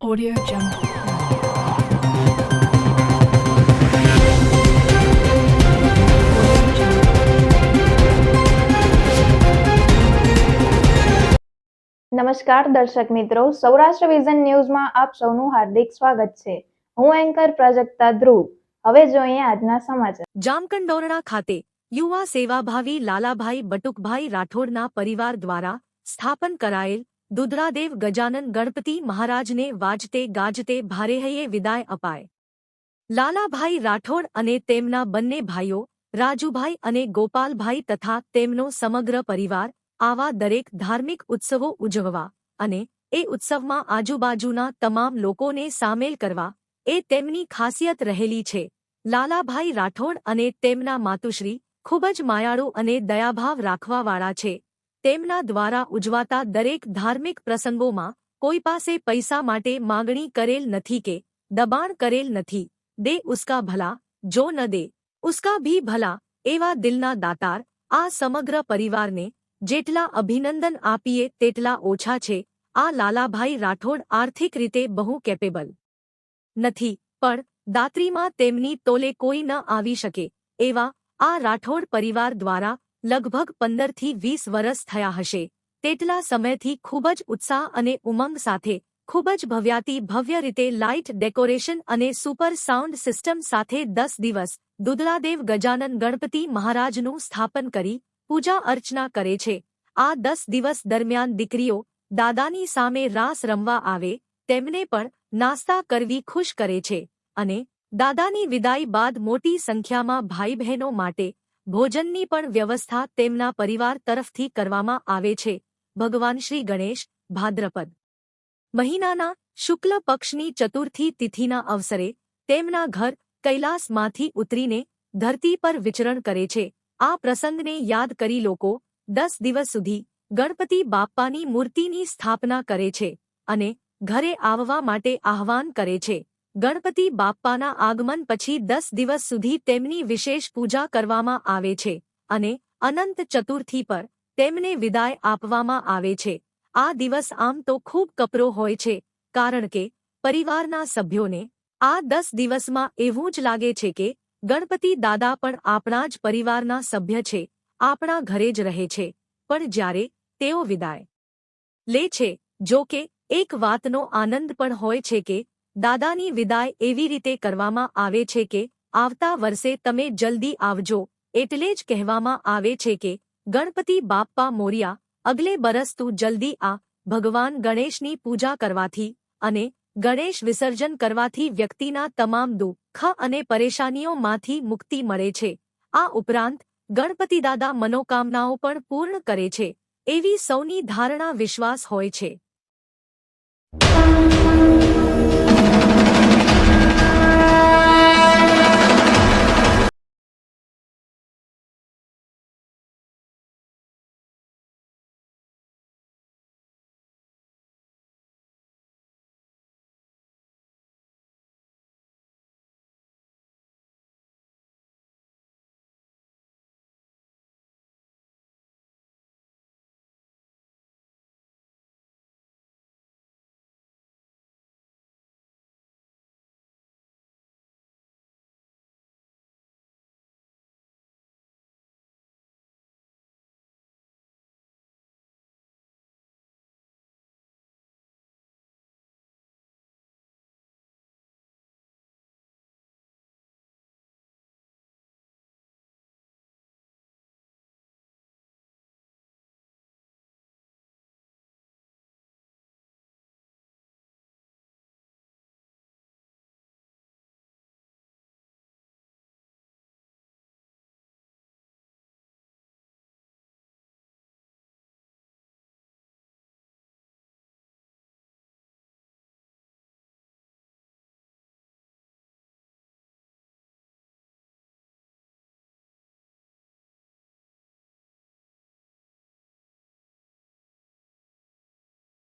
Audio Jungle. નમસ્કાર દર્શક મિત્રો. સૌરાષ્ટ્ર વિઝન ન્યૂઝમાં આપ સૌનું હાર્દિક સ્વાગત છે. હું એન્કર પ્રાજક્તા ધ્રુવ. હવે જોઈએ આજના સમાચાર. જામકંડોરણા ખાતે યુવા સેવાભાવી લાલાભાઈ બટુકભાઈ રાઠોડના પરિવાર દ્વારા સ્થાપન કરાયેલ દુધરાદેવ ગજાનન ગણપતિ મહારાજને વાજતે ગાજતે ભારેહયે વિદાય અપાય. લાલાભાઈ રાઠોડ અને તેમના બંને ભાઈઓ, રાજુભાઈ અને ગોપાલભાઈ તથા તેમનો સમગ્ર પરિવાર, આવા દરેક ધાર્મિક ઉત્સવો ઉજવવા અને એ ઉત્સવમાં આજુબાજુના તમામ લોકોને સામેલ કરવા, એ તેમની ખાસિયત રહેલી છે. લાલાભાઈ રાઠોડ અને તેમના માતુશ્રી ખૂબ જ માયાળુ અને દયાભાવ રાખવાવાળા છે. તેમના દ્વારા ઉજવાતા દરેક ધાર્મિક પ્રસંગોમાં કોઈ પાસે પૈસા માટે માગણી કરેલ નથી કે દબાણ કરેલ નથી. દે ઉસકા ભલા, જો ન દે. ઉસકા ભી ભલા, એવા દિલના દાતાર, આ સમગ્ર પરિવારને જેટલા અભિનંદન આપીએ તેટલા ઓછા છે. આ લાલાભાઈ રાઠોડ આર્થિક રીતે બહુ કેપેબલ નથી, પણ દાત્રીમાં તેમની તોલે કોઈ ન આવી શકે, એવા આ રાઠોડ પરિવાર દ્વારા લગભગ પંદરથી વીસ વરસ થયા હશે. તેટલા સમયથી ખૂબ જ ઉત્સાહ અને ઉમંગ સાથે, ખૂબ જ ભવ્યાતી ભવ્ય રીતે લાઇટ ડેકોરેશન અને સુપર સાઉન્ડ સિસ્ટમ સાથે દસ દિવસ દુદલાદેવ ગજાનન ગણપતિ મહારાજનું સ્થાપન કરી, પૂજા અર્ચના કરે છે. આ દસ દિવસ દરમિયાન દીકરીઓ, દાદાની સામે રાસ રમવા આવે, તેમને પણ નાસ્તા કરવી ખુશ કરે છે. અને, દાદાની વિદાય બાદ મોટી સંખ્યામાં ભાઈ બહેનો માટે ભોજનની પણ વ્યવસ્થા તેમના પરિવાર તરફથી કરવામાં આવે છે. ભગવાન શ્રી ગણેશ, ભાદ્રપદ. મહિનાના શુક્લ પક્ષની ચતુર્થી તિથિના અવસરે તેમના ઘર કૈલાસમાંથી ઉતરીને ધરતી પર વિચરણ કરે છે. આ પ્રસંગને યાદ કરી લોકો દસ દિવસ સુધી ગણપતિ બાપ્પાની મૂર્તિની સ્થાપના કરે છે અને ઘરે આવવા માટે આહવાન કરે છે. ગણપતિ બાપ્પાના આગમન પછી દસ દિવસ સુધી તેમની વિશેષ પૂજા કરવામાં આવે છે અને અનંત ચતુર્થી પર તેમને વિદાય આપવામાં આવે છે. આ દિવસ આમ તો ખૂબ કપરો હોય છે, કારણ કે પરિવારના સભ્યોને આ દસ દિવસમાં એવું જ લાગે છે કે ગણપતિ દાદા પણ આપણા જ પરિવારના સભ્ય છે, આપણા ઘરે જ રહે છે, પણ જ્યારે તેઓ વિદાય લે છે, જો કે એક વાતનો આનંદ પણ હોય છે કે દાદાની વિદાય એવી રીતે કરવામાં આવે છે કે, આવતા વર્ષે તમે જલ્દી આવજો, એટલે જ કહેવામાં આવે છે કે, ગણપતિ બાપ્પા મોરિયા, અગલે બરસ તું જલ્દી આ, ભગવાન ગણેશની પૂજા કરવાથી, અને ગણેશ વિસર્જન કરવાથી વ્યક્તિના તમામ દુઃખ અને પરેશાનીઓમાંથી મુક્તિ મળે છે. આ ઉપરાંત, ગણપતિ દાદા મનોકામનાઓ પણ પૂર્ણ કરે છે, એવી સૌની ધારણા વિશ્વાસ હોય છે.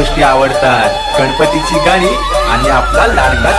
गोष्टी आवडतात. गणपतीची गाणी आणि आपला लाडका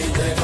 anything.